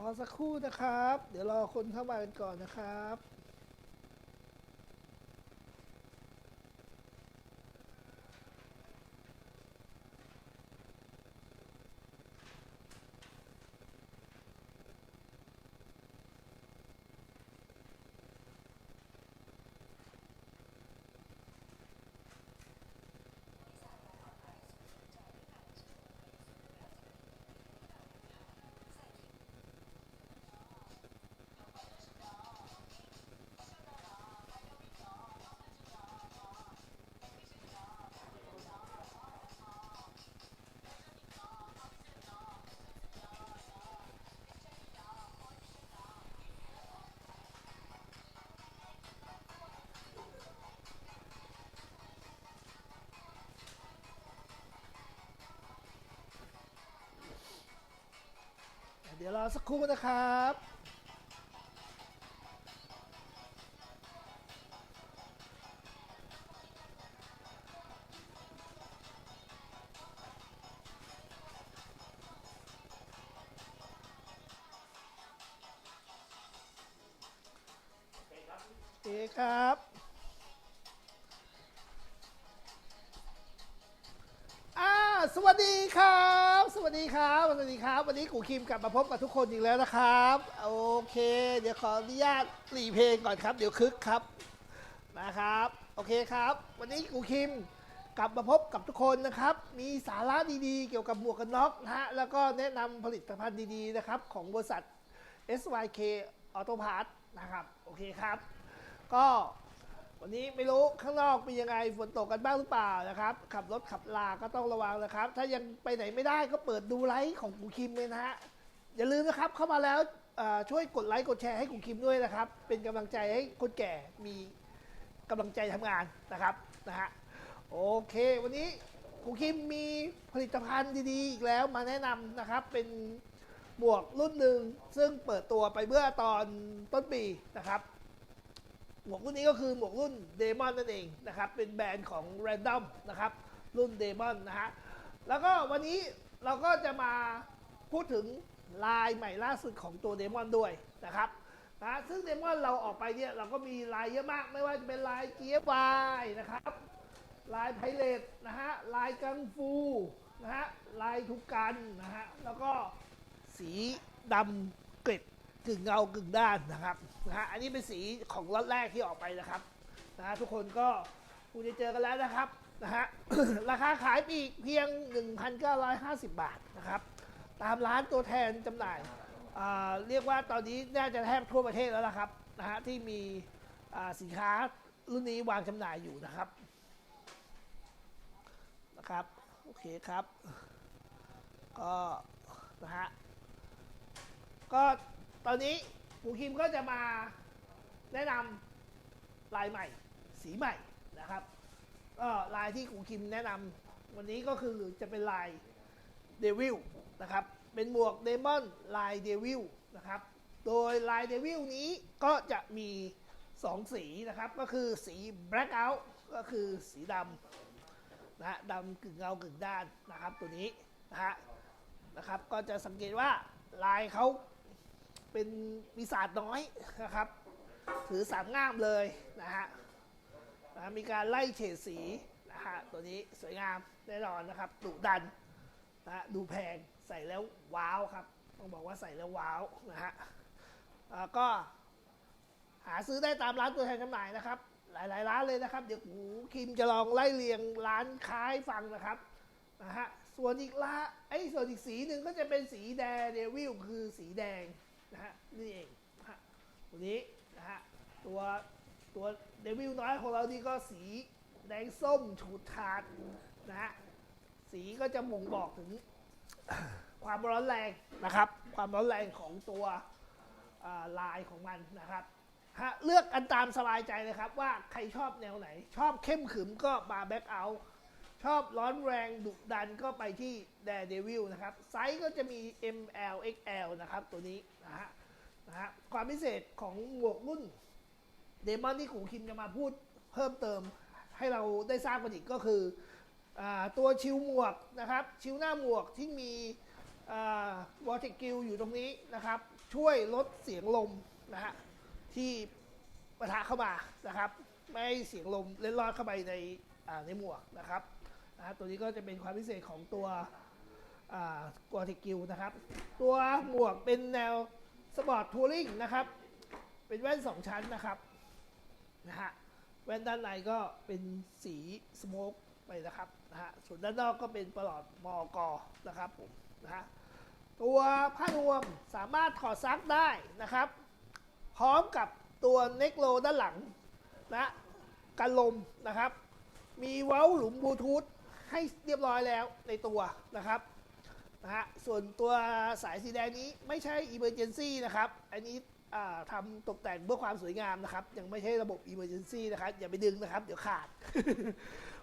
รอสักครู่นะครับ เดี๋ยวรอคนเข้ามากันก่อนนะครับ เดี๋ยวรอสักครู่นะครับโอครับอ่าสวัสดีครับ สวัสดีครับ สวัสดีครับ วันนี้กูคิมกลับมาพบกับทุกคนอีกแล้วนะครับ โอเค เดี๋ยวขออนุญาตหลีเพลงก่อนครับ เดี๋ยวคึกครับ นะครับ โอเคครับ วันนี้กูคิมกลับมาพบกับทุกคนนะครับ มีสาระดีๆ เกี่ยวกับหมวกกันน็อกนะฮะ แล้วก็แนะนำผลิตภัณฑ์ดีๆ นะครับ ของบริษัท SYK Auto Parts นะครับ โอเคครับ ก็ วันนี้ไม่รู้ข้างนอกเป็นยังไงฝนตกกันบ้างหรือเปล่านะครับ ขับรถขับลาก็ต้องระวังนะครับ ถ้ายังไปไหนไม่ได้ก็เปิดดูไลฟ์ของกูคิมเลยนะฮะอย่าลืมนะครับเข้ามาแล้วช่วยกดไลค์กดแชร์ให้กูคิมด้วยนะครับ เป็นกำลังใจให้คนแก่มีกำลังใจทำงานนะครับนะฮะโอเค วันนี้กูคิมมีผลิตภัณฑ์ดีๆ อีกแล้วมาแนะนำนะครับเป็นหมวกรุ่นหนึ่งซึ่งเปิดตัวไปเมื่อตอนต้นปีนะครับ หมวกรุ่นนี้ก็คือหมวกรุ่นเดมอนนั่นเองนะครับ เป็นแบรนด์ของ Random นะครับ รุ่นเดมอนนะฮะ แล้วก็วันนี้เราก็จะมาพูดถึงลายใหม่ล่าสุดของตัวเดมอนด้วยนะครับนะซึ่งเดมอนเราออกไปเนี่ยเราก็มีลายเยอะมาก ไม่ว่าจะเป็นลายเกียร์วายนะครับ ลายไพเรตนะฮะ ลายกังฟูนะฮะ ลายทุกกันนะฮะ แล้วก็สีดำเกล็ด กึ่งเงากึ่งด้านนะครับนะฮะอันนี้เป็นสีของล็อตแรกที่ออกไปนะครับนะฮะทุกคนก็คงจะเจอกันแล้วนะครับนะฮะ ราคาขายปีกเพียง 1,950 บาทนะครับ ตามร้านตัวแทนจำหน่ายอ่าเรียกว่าตอนนี้น่าจะแทบทั่วประเทศแล้วนะครับนะฮะที่มีอ่าสินค้ารุ่นนี้วางจำหน่ายอยู่นะครับนะครับโอเคครับ ก็นะฮะก็ ตอนนี้ครูคิมก็จะมาแนะนำลายใหม่ สีใหม่นะครับก็ลายที่ครูคิมแนะนำวันนี้ก็คือจะเป็นลายเดวิลนะครับ เป็นหมวกเดมอนลายเดวิลนะครับ โดยลายเดวิลนี้ก็จะมี2สีนะครับ ก็คือสี black out ก็คือสีดำนะฮะดำกึ่งเงากึ่งด้านนะครับตัวนี้นะฮะนะครับ ก็จะสังเกตว่าลายเขา เป็นปีศาจน้อยนะครับ ถือสามง่ามเลยนะฮะนะมีการไล่เฉดสีนะฮะตัวนี้สวยงามแน่นอนนะครับดุดันนะฮะดูแพงใส่แล้วว้าวครับ ต้องบอกว่าใส่แล้วว้าวนะฮะก็หาซื้อได้ตามร้านตัวแทนจำหน่ายนะครับ หลายๆ ร้านเลยนะครับ เดี๋ยวหูคิมจะลองไล่เรียงร้านค้าให้ฟังนะครับนะฮะส่วนอีกละไอ้ส่วนอีกสีหนึ่งก็จะเป็นสีแดงเดวิลคือสีแดง นะฮะนี่เองนะฮะตัวนี้นะฮะตัวตัวเดวิลน้อยของเรานี่ก็สีแดงส้มฉูดฉาดนะฮะสีก็จะบ่งบอกถึง ความร้อนแรงนะครับ ความร้อนแรงของตัวลายของมันนะครับฮะเลือกอันตามสบายใจเลยครับว่าใครชอบแนวไหน ชอบเข้มขึมก็มาแบ็กเอาท์ ชอบร้อนแรงดุดันก็ไปที่ Daredevil นะครับ ไซส์ก็จะมี ML XL นะครับ ตัวนี้นะฮะนะฮะความพิเศษของหมวกรุ่นเดมอนที่ขูคิมจะมาพูดเพิ่มเติมให้เราได้ทราบกันอีกก็คืออตัวชิวหมวกนะครับ ชิวหน้าหมวกที่มีวอเทกิลอยู่ตรงนี้นะครับ ช่วยลดเสียงลมนะฮะที่ปะทะเข้ามานะครับ ไม่ให้เสียงลมเล็ดลอดเข้าไปในในหมวกนะครับ นะตัวนี้ก็จะเป็นความพิเศษของตัวกอติกิลนะครับ ตัวหมวกเป็นแนวสปอร์ตทัวริงนะครับ เป็นแว่นสองชั้นนะครับนะฮะแว่นด้านในก็เป็นสีสโมกไปนะครับนะฮะส่วนด้านนอกก็เป็นประหลอดมอกอนะครับผมนะฮะตัวผ้านวมสามารถถอดซักได้นะครับ พร้อมกับตัวเน็กโลด้านหลังนะกันลมนะครับ มีเว้าหลุมบลูทูธ ให้เรียบร้อยแล้วในตัวนะครับนะฮะส่วนตัวสายสีแดงนี้ไม่ใช่ Emergency นะครับ อันนี้อ่าทำตกแต่งเพื่อความสวยงามนะครับ ยังไม่ใช่ระบบ Emergency นะครับ อย่าไปดึงนะครับ เดี๋ยวขาด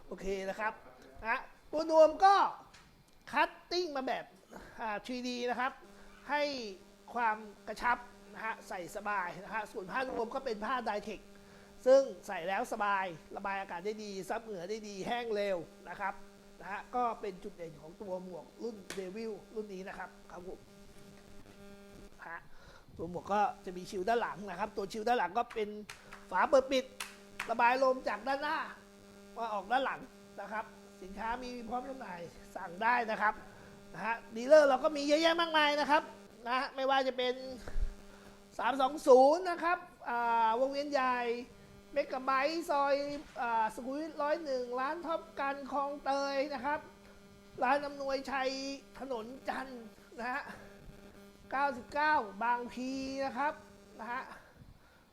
โอเคนะครับนะตัวนวมก็คัตติ้งมาแบบ 3D นะครับ ให้ความกระชับนะฮะใส่สบายนะฮะส่วนผ้านวมก็เป็นผ้าไดเทคซึ่งใส่แล้วสบายระบายอากาศได้ดีซับเหงื่อได้ดีแห้งเร็วนะครับ นะฮะก็เป็นจุดเด่นของตัวหมวกรุ่นเดวิลรุ่นนี้นะครับครับผมฮะตัวหมวกก็จะมีชิลด้านหลังนะครับ ตัวชิลด้านหลังก็เป็นฝาเปิดปิด ระบายลมจากด้านหน้ามาออกด้านหลังนะครับ สินค้ามีพร้อมจำหน่ายสั่งได้นะครับนะฮะดีลเลอร์เราก็มีเยอะแยะมากมายนะครับนะฮะไม่ว่าจะเป็น 320 นะครับอ่าวงเวียนใหญ่ เมกะไบต์ซอยอาสุขุมวิทร้อยหนึ่งร้านท็อปกันคลองเตยนะครับ ร้านอำนวยชัยถนนจันทร์นะฮะ 99 บางพีนะครับนะฮะ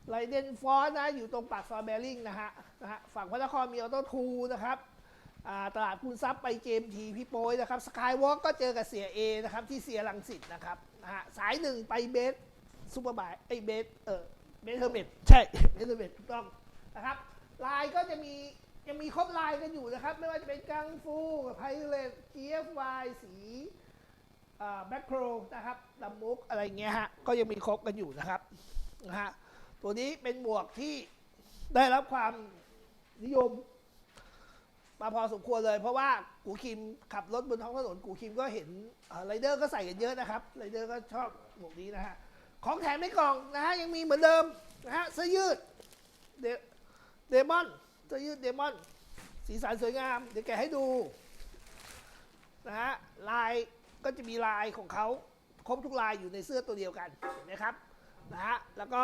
ไรเดนฟอสนะอยู่ตรงปากซอยแบริ่งนะฮะนะฮะฝั่งพระนครมีออโต้ทูนะครับอ่าตลาดคุณทรัพย์ไปเจมทีพี่โป้ยนะครับสกายวอล์กก็เจอกับเสียเอนะครับที่เสียรังสิตนะครับนะฮะสายหนึ่งไปเบสซูเปอร์บายไอเบสเออเบสเทอร์เมดใช่เบสเทอร์เมดถูกต้อง นะครับลายก็จะมียังมีครบลายกันอยู่นะครับ ไม่ว่าจะเป็นกังฟูไพเรตเกียฟวายสีแบ็คโครนะครับดัมมุกอะไรเงี้ยฮะก็ยังมีครบกันอยู่นะครับนะฮะตัวนี้เป็นหมวกที่ได้รับความนิยมมาพอสมควรเลย เพราะว่ากูคิมขับรถบนท้องถนนกูคิมก็เห็นไรเดอร์ก็ใส่กันเยอะนะครับไรเดอร์ก็ชอบหมวกนี้นะฮะของแถมในกล่องนะฮะยังมีเหมือนเดิมนะฮะเสื้อยืดเดเดมอนเสื้อยืดเดมอน สีสันสวยงาม เดี๋ยวแกะให้ดูนะฮะลายก็จะมีลายของเขาครบทุกลายอยู่ในเสื้อตัวเดียวกันเห็นไหมครับนะฮะแล้วก็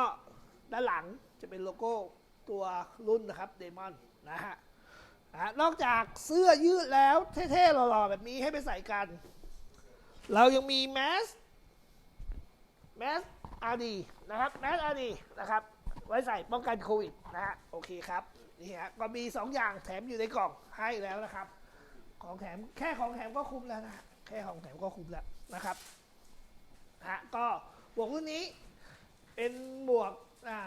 ด้านหลังจะเป็นโลโก้ตัวรุ่นนะครับเดมอนนะฮะนะฮะนอกจากเสื้อยืดแล้วเท่ๆหล่อๆแบบนี้ให้ไปใส่กัน เรายังมีแมสแมสอาดีนะครับแมสอาดีนะครับ ไว้ใส่ป้องกันโควิดนะฮะโอเคครับนี่ฮะก็มี 2 อย่างแถมอยู่ในกล่องให้แล้วนะครับ ของแถมแค่ของแถมก็คุ้มแล้วนะแค่ของแถมก็คุ้มแล้วนะครับฮะก็หมวกรุ่นนี้เป็นหมวก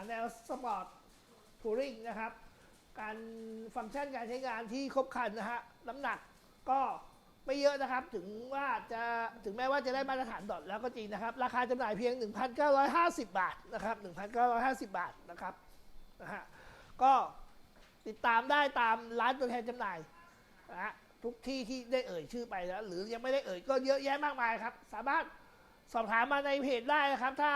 แนวสปอร์ตทัวริงนะครับ การฟังก์ชันการใช้งานที่ครบครันนะฮะน้ำหนักก็ ไม่เยอะนะครับ ถึงว่าจะถึงแม้ว่าจะได้มาตรฐานดอทแล้วก็จริงนะครับ ราคาจำหน่ายเพียง 1,950 บาทนะครับ 1,950 บาทนะครับนะฮะก็ติดตามได้ตามร้านตัวแทนจำหน่ายนะฮะทุกที่ที่ได้เอ่ยชื่อไปแล้ว หรือยังไม่ได้เอ่ยก็เยอะแยะมากมายครับ สามารถสอบถามมาในเพจได้นะครับ ถ้า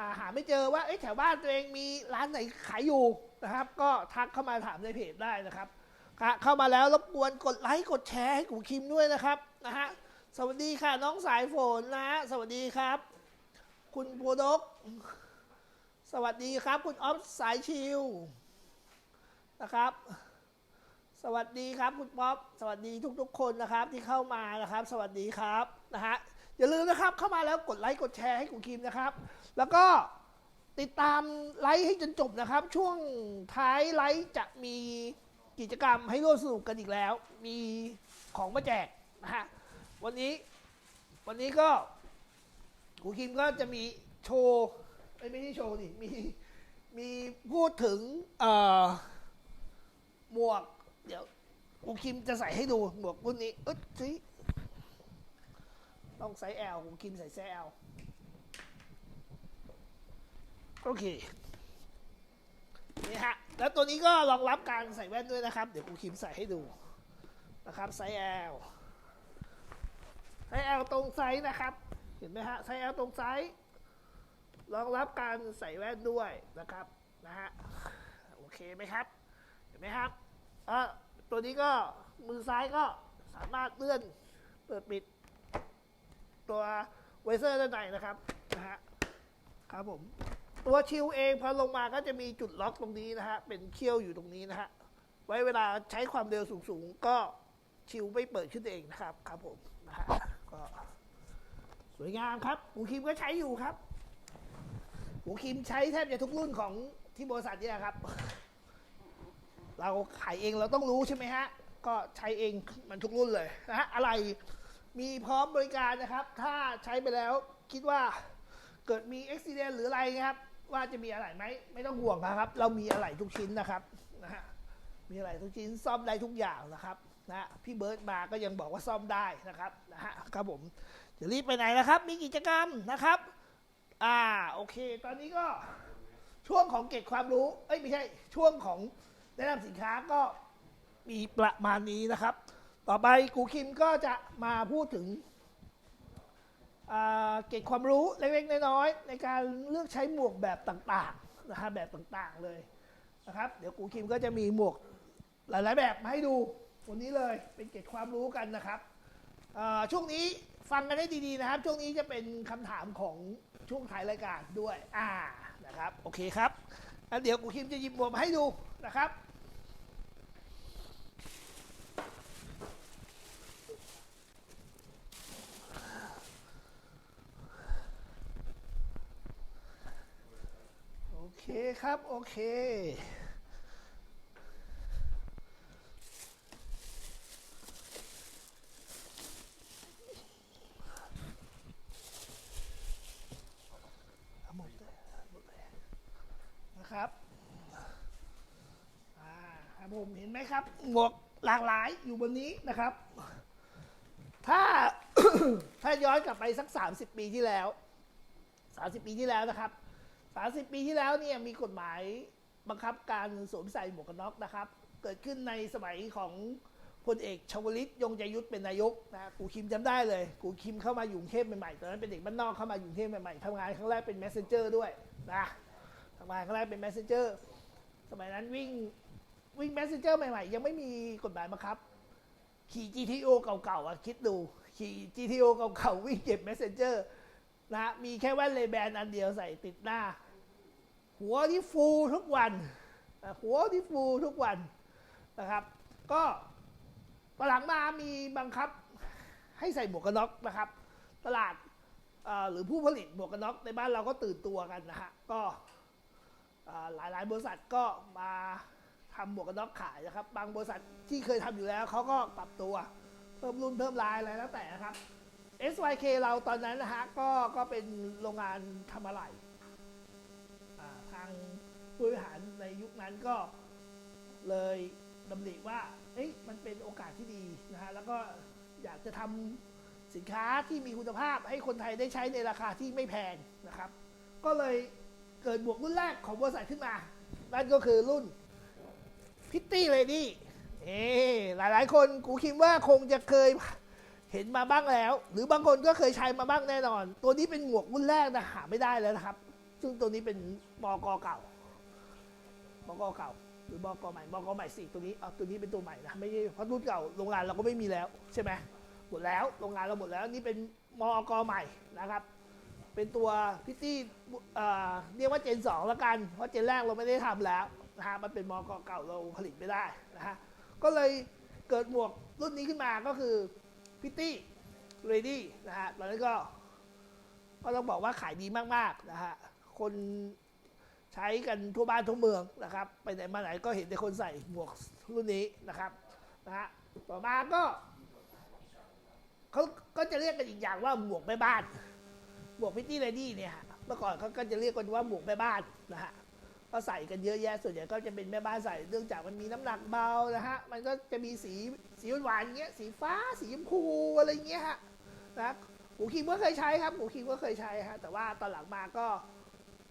าหาไม่เจอว่าเอ๊ะแถวบ้านตัวเองมีร้านไหนขายอยู่นะครับ ก็ทักเข้ามาถามในเพจได้นะครับ เข้ามาแล้วรบกวนกดไลค์กดแชร์ให้กูคิมด้วยนะครับนะฮะสวัสดีค่ะน้องสายฝนนะฮะสวัสดีครับ คุณโพดก สวัสดีครับ คุณออฟสายชิวนะครับ สวัสดีครับคุณป๊อปสวัสดีทุกๆ คนนะครับที่เข้ามานะครับ สวัสดีครับนะฮะอย่าลืมนะครับเข้ามาแล้วกดไลค์กดแชร์ให้คุณคิมนะครับ แล้วก็ติดตามไลค์ให้จนจบนะครับ ช่วงท้ายไลค์จะมี กิจกรรมให้ร่วมสนุกกันอีกแล้ว มีของมาแจกนะฮะวันนี้วันนี้ก็คุณคิมก็จะมีโชว์ไม่ใช่โชว์นี่มีมีพูดถึงเอ่อหมวก เดี๋ยวกูคิมจะใส่ให้ดูหมวกรุ่นนี้อึ๊ดสิต้องไซส์ L กูคิมใส่ไซส์ L โอเคนี่ฮะ แล้วตัวนี้ก็รองรับการใส่แว่นด้วยนะครับ เดี๋ยวกูคิมใส่ให้ดูนะครับไซส์ L ไซส์ L ตรงไซส์นะครับ เห็นไหมฮะไซส์ L ตรงไซส์รองรับการใส่แว่นด้วยนะครับนะฮะโอเคไหมครับ เห็นไหมครับเออตัวนี้ก็มือซ้ายก็สามารถเลื่อนเปิดปิด ตัวไวเซอร์ด้านในนะครับนะฮะครับผม ตัวชิลเองพอลงมาก็จะมีจุดล็อกตรงนี้นะฮะ เป็นเขี้ยวอยู่ตรงนี้นะฮะ ไว้เวลาใช้ความเร็วสูงๆ ก็ชิลไม่เปิดขึ้นเองนะครับ ครับผมนะฮะก็สวยงามครับหูคิมก็ใช้อยู่ครับหูคิมใช้แทบจะทุกรุ่นของที่บริษัทเนี่ยครับ เราขายเองเราต้องรู้ใช่ไหมฮะ ก็ใช้เองมันทุกรุ่นเลยนะฮะ อะไรมีพร้อมบริการนะครับ ถ้าใช้ไปแล้วคิดว่าเกิดมีอุบิเหตุหรืออะไรนะครับ ว่าจะมีอะไรไหมไม่ต้องห่วงนะครับ เรามีอะไรทุกชิ้นนะครับนะฮะมีอะไรทุกชิ้นซ่อมได้ทุกอย่างนะครับนะพี่เบิร์ตมาก็ยังบอกว่าซ่อมได้นะครับนะฮะครับผมจะรีบไปไหนนะครับ มีกิจกรรมนะครับ อ่าโอเค ตอนนี้ก็ช่วงของเก็บความรู้ เอ้ยไม่ใช่ช่วงของแนะนำสินค้าก็มีประมาณนี้นะครับ ต่อไปกูคิมก็จะมาพูดถึง เก็บความรู้เล็กๆน้อยๆในการเลือกใช้หมวกแบบต่างๆนะฮะแบบต่างๆเลยนะครับ เดี๋ยวกูคิมก็จะมีหมวกหลายๆแบบมาให้ดูวันนี้เลยเป็นเก็บความรู้กันนะครับช่วงนี้ฟังกันให้ดีๆนะครับ ช่วงนี้จะเป็นคำถามของช่วงท้ายรายการด้วยอ่านะครับโอเคครับเดี๋ยวกูคิมจะหยิบหมวกมาให้ดูนะครับ เคครับ โอเค หมดเลยหมดเลยนะครับอ่าครับผมเห็นไหมครับ หมวกหลากหลายอยู่บนนี้นะครับ ถ้า ถ้าย้อนกลับไปสัก 30 ปีที่แล้ว 30 ปีที่แล้วนะครับ 30ปีที่แล้วเนี่ยมีกฎหมายบังคับการสวมใส่หมวกกันน็อกนะครับ เกิดขึ้นในสมัยของพลเอกชวลิตยงใจยุทธเป็นนายกนะกูคิมจำได้เลยกูคิมเข้ามาอยู่กรุงเทพใหม่ๆตอนนั้นเป็นเด็กบ้านนอกเข้ามาอยู่กรุงเทพใหม่ๆทำงานครั้งแรกเป็น messenger ด้วยนะทำงานครั้งแรกเป็น messenger สมัยนั้นวิ่งวิ่ง messenger ใหม่ๆ ยังไม่มีกฎหมายบังคับ ขี่ GTO เก่าๆอะคิดดู ขี่ GTO เก่าๆวิ่งเก็บ messenger นะฮะมีแค่แว่นเลแบนอันเดียวใส่ติดหน้า หัวที่ฟูทุกวัน หัวที่ฟูทุกวันนะครับ ก็ตอนหลังมามีบังคับให้ใส่หมวกกันน็อกนะครับ ตลาดหรือผู้ผลิตหมวกกันน็อกในบ้านเราก็ตื่นตัวกันนะฮะก็เอ่อหลายบริษัทก็มาทำหมวกกันน็อกขายนะครับ บางบริษัทที่เคยทำอยู่แล้วเขาก็ปรับตัวเพิ่มรุ่นเพิ่มลายอะไรแล้วแต่นะครับ SYK เราตอนนั้นนะฮะก็ก็เป็นโรงงานทำอะไร ผู้บริหารในยุคนั้นก็เลยดำริว่าเอ้ยมันเป็นโอกาสที่ดีนะฮะแล้วก็อยากจะทำสินค้าที่มีคุณภาพให้คนไทยได้ใช้ในราคาที่ไม่แพงนะครับ ก็เลยเกิดบวกรุ่นแรกของบริษัทขึ้นมา นั่นก็คือรุ่นพิตตี้เลดี้เอ๊หลายๆคนกูคิดว่าคงจะเคยเห็นมาบ้างแล้ว หรือบางคนก็เคยใช้มาบ้างแน่นอน ตัวนี้เป็นหมวกรุ่นแรกนะหาไม่ได้แล้วนะครับ ซึ่งตัวนี้เป็นบกเก่า บกเก่า หรือบกใหม่บกใหม่สี่ตัวนี้เอาตัวนี้เป็นตัวใหม่นะไม่ใช่เพราะรุ่นเก่าโรงงานเราก็ไม่มีแล้วใช่ไหมหมดแล้วโรงงานเราหมดแล้วนี่เป็นมอกใหม่นะครับ เป็นตัวพิตตี้เอ่อเรียกว่าเจนสองละกัน เพราะเจนแรกเราไม่ได้ทำแล้วนะฮะมันเป็นมอกเก่าเราผลิตไม่ได้นะฮะก็เลยเกิดหมวกรุ่นนี้ขึ้นมาก็คือพิตตี้เรดี้นะฮะตอนนั้นก็ก็ต้องบอกว่าขายดีมากๆนะฮะคน ใช้กันทั่วบ้านทั่วเมืองนะครับ ไปไหนมาไหนก็เห็นแต่คนใส่หมวกรุ่นนี้นะครับนะฮะต่อมาก็เขาก็จะเรียกกันอีกอย่างว่าหมวกแม่บ้าน หมวกพิตตี้เรดี้เนี่ยฮะเมื่อก่อนเขาก็จะเรียกกันว่าหมวกแม่บ้านนะฮะก็ใส่กันเยอะแยะส่วนใหญ่ก็จะเป็นแม่บ้านใส่เนื่องจากมันมีน้ำหนักเบานะฮะมันก็จะมีสีสีหวานๆอย่างเงี้ยสีฟ้าสีชมพูอะไรเงี้ยฮะนะหมูคิมก็เคยใช้ครับหมูคิมก็เคยใช้ฮะแต่ว่าตอนหลังมาก็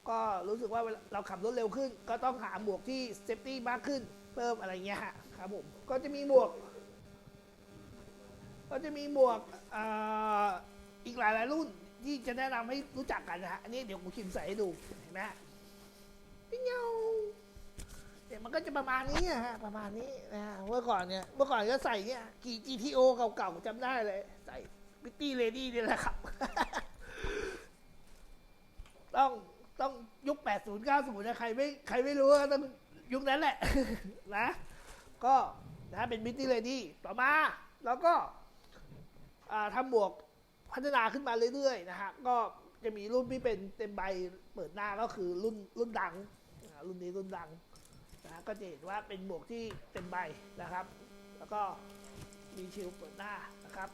ก็รู้สึกว่าเราขับรถเร็วขึ้น ก็ต้องหาหมวกที่เซฟตี้มากขึ้น เพิ่มอะไรเงี้ยครับผมก็จะมีหมวก ก็จะมีหมวกอ่ออีกหลายหลายรุ่นที่จะแนะนำให้รู้จักกันนะฮะอันนี้เดี๋ยวกูคิมใส่ให้ดูเห็นไหมปิ้งเงาเนี่ยมันก็จะประมาณนี้ฮะประมาณนี้นะฮะเมื่อก่อนเนี่ยเมื่อก่อนก็ใส่เนี่ยกี่ GTO เก่าๆจำได้เลย ใส่พิตตี้เลดี้นี่แหละครับต้อง ต้องยุค 80 90นะใครไม่ใครไม่รู้ก็ต้องยุคนั้นแหละ นะ ก็นะเป็นมิตตี้เลดี้ต่อมา แล้วก็ทำบวกพัฒนาขึ้นมาเรื่อยๆนะฮะก็จะมีรุ่นที่เป็นเต็มใบเปิดหน้าก็คือรุ่นรุ่นดัง รุ่นนี้รุ่นดังนะฮะก็จะเห็นว่าเป็นหมวกที่เต็มใบนะครับ แล้วก็มีชิลเปิดหน้านะครับ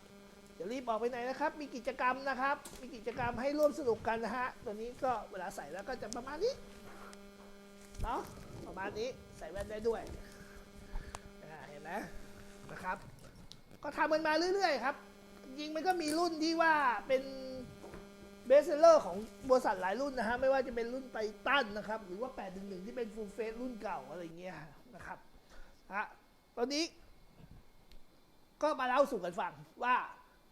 เดี๋ยวรีบออกไปไหนนะครับ มีกิจกรรมนะครับ มีกิจกรรมให้ร่วมสนุกกันนะฮะ ตัวนี้ก็เวลาใส่แล้วก็จะประมาณนี้ เนาะประมาณนี้ใส่แว่นได้ด้วยเห็นไหมนะครับ ก็ทำมันมาเรื่อยๆครับ จริงมันก็มีรุ่นที่ว่าเป็นเบสเซอร์ของบริษัทหลายรุ่นนะฮะ ไม่ว่าจะเป็นรุ่นไททันนะครับ หรือว่า 811 ที่เป็นฟูลเฟสรุ่นเก่าอะไรอย่างเงี้ยนะครับฮะตอนนี้ ก็มาเล่าสู่กันฟังว่า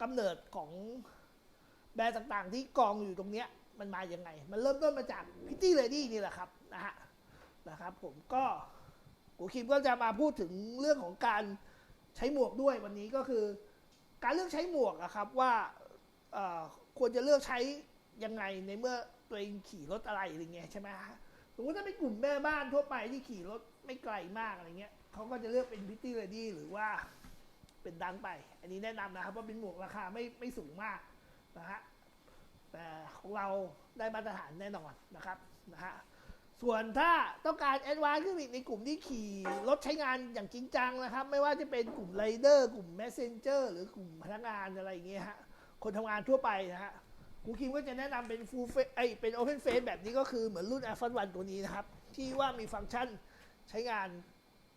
กำเนิดของแบรนด์ต่างๆ ที่กองอยู่ตรงเนี้ยมันมาอย่างไง มันเริ่มต้นมาจากพิตตี้เลดี้นี่แหละครับนะฮะนะครับ ผมก็กูคิมก็จะมาพูดถึงเรื่องของการใช้หมวกด้วยวันนี้ก็คือ การเลือกใช้หมวกอะครับว่าควรจะเลือกใช้ยังไงในเมื่อตัวเองขี่รถอะไรอะไรเงี้ยใช่ไหมฮะสมมติถ้าเป็นกลุ่มแม่บ้านทั่วไปที่ขี่รถไม่ไกลมากอะไรเงี้ยเขาก็จะเลือกเป็นพิตตี้เลดี้หรือว่า เป็นดังไป อันนี้แนะนำนะครับว่าเป็นหมวกราคาไม่ไม่สูงมากนะฮะแต่ของเราได้มาตรฐานแน่นอนนะครับนะฮะส่วนถ้าต้องการแอดวานซ์ขึ้นอีกในกลุ่มที่ขี่รถใช้งานอย่างจริงจังนะครับ ไม่ว่าจะเป็นกลุ่มไรเดอร์กลุ่มแมสเซนเจอร์หรือกลุ่มพนักงานอะไรอย่างเงี้ยฮะคนทำงานทั่วไปนะฮะครูคิมก็จะแนะนำเป็นฟูลเฟไอเป็นโอเพนเฟสแบบนี้ก็คือเหมือนรุ่น a อ r วันตัวนี้นะครับ ที่ว่ามีฟังก์ชันใช้งาน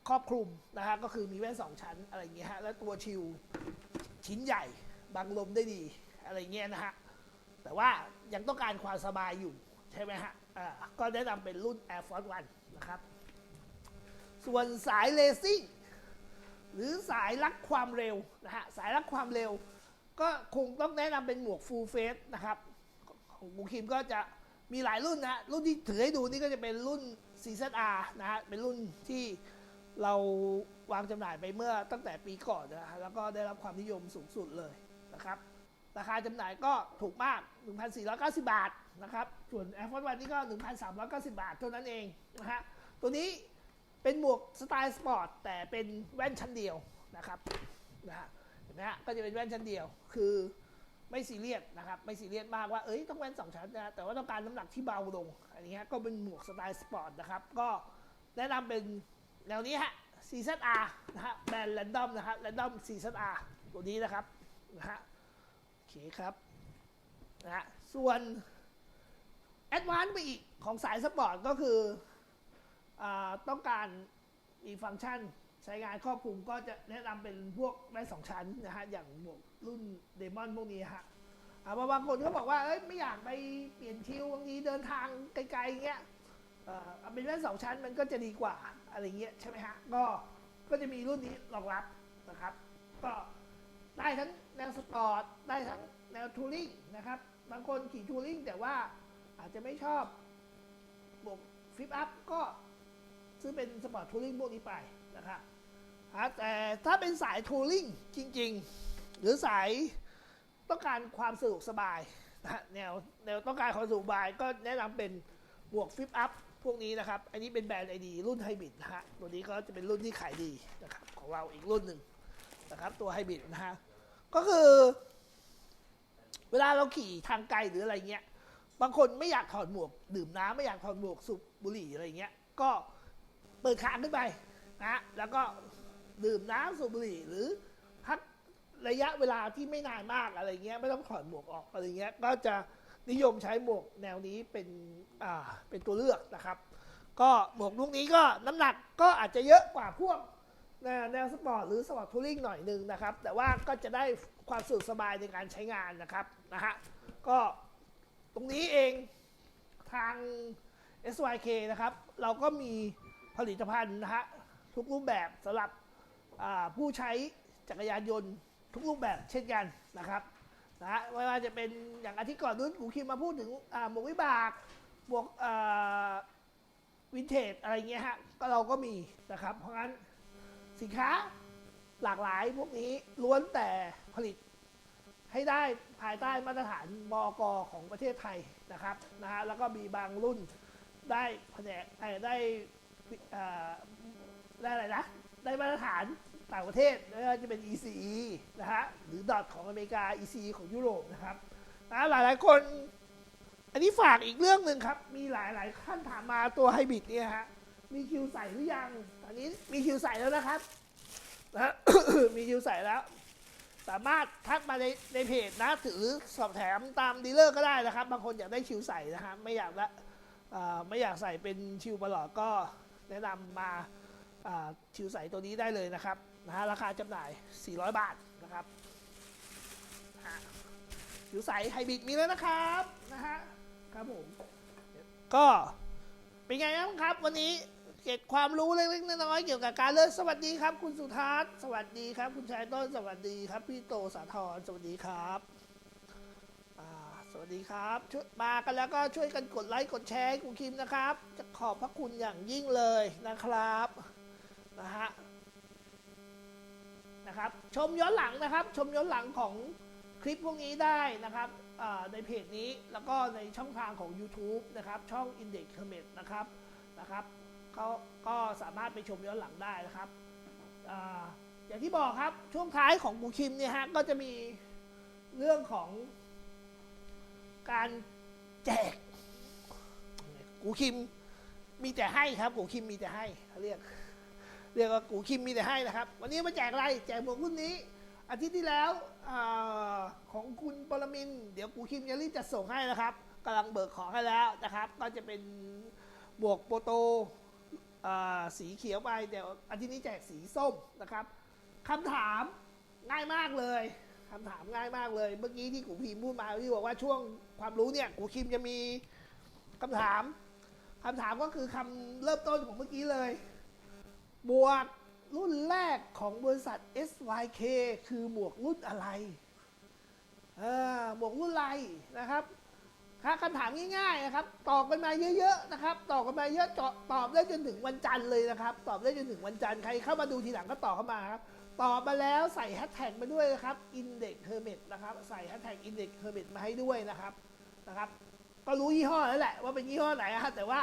ครอบคลุมนะฮะก็คือมีแว่นสองชั้นอะไรเงี้ยฮะแล้วตัวชิลชิ้นใหญ่บังลมได้ดีอะไรเงี้ยนะฮะแต่ว่ายังต้องการความสบายอยู่ใช่ไหมฮะอ่าก็แนะนำเป็นรุ่น Air Force One นะครับ ส่วนสายเลซิ่งหรือสายรักความเร็วนะฮะสายรักความเร็ว ก็คงต้องแนะนำเป็นหมวก Full Face นะครับ ของบูคิมก็จะมีหลายรุ่นนะฮะรุ่นที่ถือให้ดูนี่ก็จะเป็นรุ่น CZR นะฮะเป็นรุ่นที่ เราวางจำหน่ายไปเมื่อตั้งแต่ปีก่อนนะฮะแล้วก็ได้รับความนิยมสูงสุดเลยนะครับ ราคาจำหน่ายก็ถูกมาก 1,490 บาทนะครับ ส่วน Air Force One นี่ก็ 1,390 บาทเท่านั้นเองนะฮะ ตัวนี้เป็นหมวกสไตล์สปอร์ตแต่เป็นแว่นชั้นเดียวนะครับนะฮะเห็นไหมฮะก็จะเป็นแว่นชั้นเดียวคือไม่ซีเรียสนะครับไม่ซีเรียสมากว่าเอ้ยต้องแว่นสองชั้นนะแต่ว่าต้องการน้ำหนักที่เบาลงอันนี้ฮะก็เป็นหมวกสไตล์สปอร์ตนะครับก็แนะนำเป็น แนวนี้ฮะ CZR นะฮะแบรนด์แรนดอมนะฮะแรนดอม CZR ตัวนี้นะครับนะฮะโอเคครับนะฮะส่วนแอดวานซ์ไปอีกของสายสปอร์ตก็คืออต้องการมีฟังก์ชันใช้งานครอบคลุมก็จะแนะนำเป็นพวกแว่สองชั้นนะฮะ อย่างหมวกรุ่นเดมอนพวกนี้ฮะอ่าบางคนก็บอกว่าเอ้ยไม่อยากไปเปลี่ยนชิวบางทีเดินทางไกลๆเงี้ยเอ่อเอาเป็นแว่นสองชั้นมันก็จะดีกว่า อะไรเงี้ยใช่ไหมฮะ ก็ ก็จะมีรุ่นนี้รองรับนะครับ ก็ได้ทั้งแนวสปอร์ต ได้ทั้งแนวทัวริงนะครับ บางคนขี่ทัวริงแต่ว่าอาจจะไม่ชอบบวกฟิปอัพก็ซื้อเป็นสปอร์ตทัวริงพวกนี้ไปนะครับแต่ถ้าเป็นสายทัวริงจริง ๆ หรือสายต้องการความสะดวกสบายนะแนวแนวต้องการความสะดวกสบายก็แนะนำเป็นบวกฟิปอัพ พวกนี้นะครับ อันนี้เป็นแบรนด์ไอดีรุ่นไฮบริดนะฮะ ตัวนี้ก็จะเป็นรุ่นที่ขายดีนะครับของเราอีกรุ่นหนึ่งนะครับ ตัวไฮบริดนะฮะ ก็คือ เวลาเราขี่ทางไกลหรืออะไรเงี้ย บางคนไม่อยากถอดหมวก ดื่มน้ำไม่อยากถอดหมวกสูบบุหรี่อะไรเงี้ย ก็เปิดคางขึ้นไปนะแล้วก็ดื่มน้ำสูบบุหรี่หรือพักระยะเวลาที่ไม่นานมากอะไรเงี้ย ไม่ต้องถอดหมวกออกอะไรเงี้ย ก็จะ นิยมใช้หมวกแนวนี้เป็นอ่าเป็นตัวเลือกนะครับ ก็หมวกลูกนี้ก็น้ำหนักก็อาจจะเยอะกว่าพวกแนวสปอร์ตหรือสปอร์ตทัวริงหน่อยหนึงนะครับ แต่ว่าก็จะได้ความสะดวกสบายในการใช้งานนะครับนะฮะก็ตรงนี้เองทาง SYK นะครับ เราก็มีผลิตภัณฑ์นะฮะทุกรูปแบบสำหรับผู้ใช้จักรยานยนต์ทุกรูปแบบเช่นกันนะครับ นะฮะไม่ว่าจะเป็นอย่างอาทิตย์ก่อนนู้นกูคิมมาพูดถึงอ่าหมวกวิบากหมวกอ่าวินเทจอะไรเงี้ยฮะก็เราก็มีนะครับ เพราะงั้นสินค้าหลากหลายพวกนี้ล้วนแต่ผลิตให้ได้ภายใต้มาตรฐานมอกของประเทศไทยนะครับนะฮะแล้วก็มีบางรุ่นได้แผนกได้ได้อะไรนะได้มาตรฐาน ต่างประเทศไม่ว่าจะเป็น ECE นะฮะหรือ DOT ของอเมริกา ECE ของยุโรปนะครับนะหลายหลายคน อันนี้ฝากอีกเรื่องหนึ่งครับ มีหลายหลายๆขั้นถามมาตัวไฮบริดเนี่ยฮะมีคิวใส่หรือยังตอนนี้มีคิวใส่แล้วนะครับนะมีคิวใส่แล้ว สามารถทักมาในในเพจนะถือสอบแถมตามดีลเลอร์ก็ได้นะครับ บางคนอยากได้ชิวใส่นะฮะไม่อยากละอ่อไม่อยากใส่เป็นชิวประหลอดก็แนะนำมาอ่าชิวใส่ตัวนี้ได้เลยนะครับ นะฮะราคาจำหน่าย 400 บาทนะครับฮะชิวใสไฮบริดมีแล้วนะครับนะฮะครับผมก็เป็นไงบ้างครับ วันนี้เก็บความรู้เล็กๆน้อยๆเกี่ยวกับการเลือกสวัสดีครับ คุณสุทัศน์สวัสดีครับ คุณชายต้นสวัสดีครับ พี่โตสาธรสวัสดีครับสวัสดีครับช่วยมากันแล้วก็ช่วยกันกดไลค์กดแชร์ให้คุณคิมนะครับ จะขอบพระคุณอย่างยิ่งเลยนะครับนะฮะ นะครับ ชมย้อนหลังนะครับ ชมย้อนหลังของคลิปพวกนี้ได้นะครับในเพจนี้แล้วก็ในช่องทางของ YouTube นะครับ ช่อง Index c o m e t นะครับนะครับก็ก็สามารถไปชมย้อนหลังได้นะครับออย่างที่บอกครับช่วงท้ายของกูคิมเนี่ยฮะก็จะมีเรื่องของการแจกกูคิมมีแต่ให้ครับกูคิมมีแต่ให้เขาเรียก เรียกว่ากูคิมมีแต่ให้นะครับ วันนี้มาแจกอะไร แจกหมวกรุ่นนี้ อาทิตย์ที่แล้วอของคุณปรมิน เดี๋ยวกูคิมจะรีบจัดส่งให้นะครับกำลังเบิกของให้แล้วนะครับ ก็จะเป็นหมวกโปโตสีเขียวไปเดี๋ยวอาทิตย์นี้แจกสีส้มนะครับคำถามง่ายมากเลยคำถามง่ายมากเลย เมื่อกี้ที่กูพิมพ์พูดมาที่บอกว่าช่วงความรู้เนี่ยกูคิมจะมีคำถามคำถามก็คือคำเริ่มต้นของเมื่อกี้เลย หมวกรุ่นแรกของบริษัท SYK คือหมวกรุ่นอะไรเออหมวกรุ่นอะไรนะครับถ้าคำถามง่ายๆนะครับ ตอบกันมาเยอะๆนะครับ ตอบกันมาเยอะตอบได้จนถึงวันจันทร์เลยนะครับ ตอบได้จนถึงวันจันทร์ใครเข้ามาดูทีหลังก็ตอบเข้ามาครับ ตอบมาแล้วใส่แฮชแท็กมาด้วยนะครับ Index Hermet นะครับใส่แฮชแท็ก Index Hermet มาให้ด้วยนะครับนะครับ ก็รู้ยี่ห้อแล้วแหละว่าเป็นยี่ห้อไหนอะแต่ว่า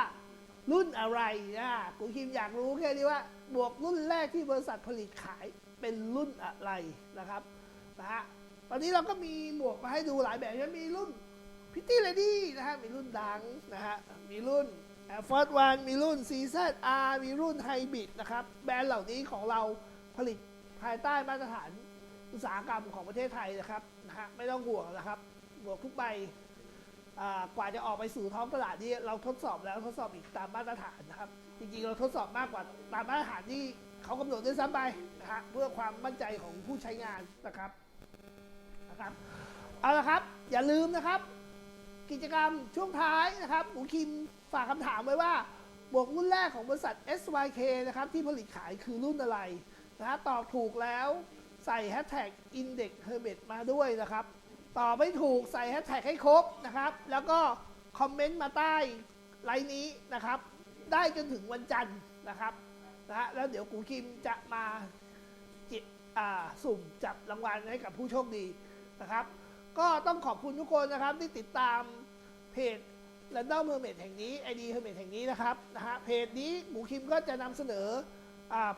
รุ่นอะไรนะกูคิมอยากรู้แค่นี้ว่า บวกรุ่นแรกที่บริษัทผลิตขายเป็นรุ่นอะไรนะครับนะฮะตอนนี้เราก็มีหมวกมาให้ดูหลายแบบนะมีรุ่นพิตตี้เลดี้นะฮะมีรุ่นดังนะฮะมีรุ่น Air Force One มีรุ่น CZR มีรุ่นไฮบริดนะครับ แบรนด์เหล่านี้ของเราผลิตภายใต้มาตรฐานอุตสาหกรรมของประเทศไทยนะครับนะฮะไม่ต้องห่วงนะครับหมวกทุกใบอ่ากว่าจะออกไปสู่ท้องตลาดนี่เราทดสอบแล้วทดสอบอีกตามมาตรฐานนะครับ จริงๆ เราทดสอบมากกว่าตามมาตรฐานที่เขากำหนดด้วยซ้ำไปนะฮะเพื่อความมั่นใจของผู้ใช้งานนะครับนะครับเอาละครับอย่าลืมนะครับ กิจกรรมช่วงท้ายนะครับหมูคิมฝากคำถามไว้ว่าบวกรุ่นแรกของบริษัท SYK นะครับที่ผลิตขายคือรุ่นอะไรนะฮะตอบถูกแล้วใส่แฮชแท็ก Index Hermet มาด้วยนะครับตอบไม่ถูกใส่แฮชแท็กให้ครบนะครับ แล้วก็คอมเมนต์มาใต้ไลน์นี้นะครับ ได้จนถึงวันจันทร์นะครับนะฮะแล้วเดี๋ยวกูคิมจะมาจิอ่าสุ่มจับรางวัลให้กับผู้โชคดีนะครับ ก็ต้องขอบคุณทุกคนนะครับที่ติดตามเพจ Random Hermet แห่งนี้ ID Hermet แห่งนี้นะครับนะฮะเพจนี้หมูคิมก็จะนำเสนอ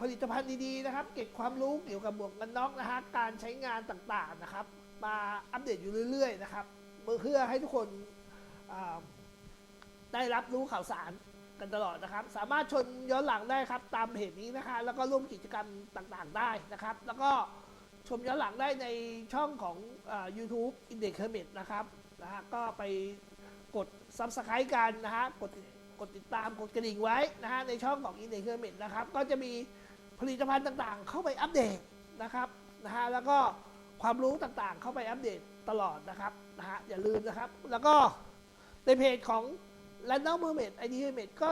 ผลิตภัณฑ์ดีๆนะครับ เก็บความรู้เกี่ยวกับหมวกกันน็อกนะฮะการใช้งานต่างๆนะครับ มาอัปเดตอยู่เรื่อยๆนะครับเพื่อให้ทุกคนได้รับรู้ข่าวสาร กันตลอดนะครับ สามารถชนย้อนหลังได้ครับตามเพจนี้นะคะ แล้วก็ร่วมกิจกรรมต่างๆได้นะครับ แล้วก็ชมย้อนหลังได้ในช่องของอา YouTube Index Hermet นะครับนะฮะก็ไปกด Subscribe กันนะฮะกดกดติดตามกดกระดิ่งไว้นะฮะในช่องของ Index Hermet นะครับ ก็จะมีผลิตภัณฑ์ต่างๆ เข้าไปอัปเดตนะครับนะฮะแล้วก็ความรู้ต่างๆ เข้าไปอัปเดตตลอดนะครับนะฮะอย่าลืมนะครับ แล้วก็ในเพจของ Random Mermaid ID Hermet ก็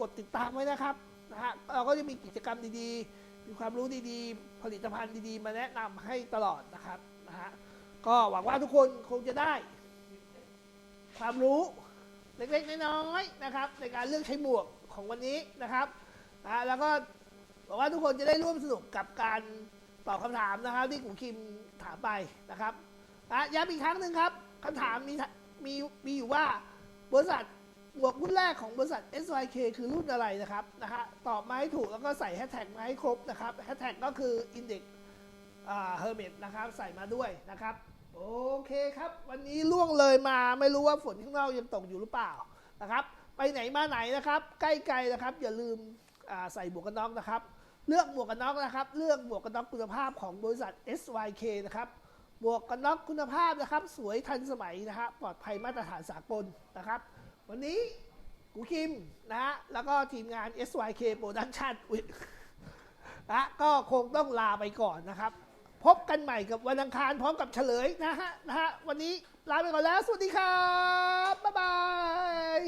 กดติดตามไว้นะครับนะฮะเราก็จะมีกิจกรรมดีๆ มีความรู้ดีๆ ผลิตภัณฑ์ดีๆ มาแนะนำให้ตลอดนะครับนะฮะก็หวังว่าทุกคนคงจะได้ ความรู้เล็กๆน้อยๆนะครับ ในการเลือกใช้หมวกของวันนี้นะครับอ่าแล้วก็หวังว่าทุกคนจะได้ร่วมสนุกกับการตอบคำถามนะครับ ที่กูคิมถามไปนะครับอะย้ำอีกครั้งหนึ่งครับคำถามมีมีมีอยู่ว่าบริษัท หมวกรุ่นแรกของบริษัท SYK คือรุ่นอะไรนะครับนะฮะตอบมาให้ถูกแล้วก็ใส่แฮชแท็กมาให้ครบนะครับแฮชแท็กก็คือ index เฮอร์เมตนะครับใส่มาด้วยนะครับ โอเคครับ วันนี้ล่วงเลยมาไม่รู้ว่าฝนข้างนอกยังตกอยู่หรือเปล่านะครับ ไปไหนมาไหนนะครับ ใกล้ๆนะครับ อย่าลืมใส่หมวกกันน็อกนะครับ เลือกหมวกกันน็อกนะครับ เลือกหมวกกันน็อกคุณภาพของบริษัท SYK นะครับหมวกกันน็อกคุณภาพนะครับ สวยทันสมัยนะฮะปลอดภัยมาตรฐานสากลนะครับ วันนี้กูคิมนะฮะแล้วก็ทีมงาน SYK Production อุ๊ยนะก็คงต้องลาไปก่อนนะครับ พบกันใหม่กับวันอังคารพร้อมกับเฉลยนะฮะนะฮะวันนี้ลาไปก่อนแล้ว สวัสดีครับ บ๊ายบาย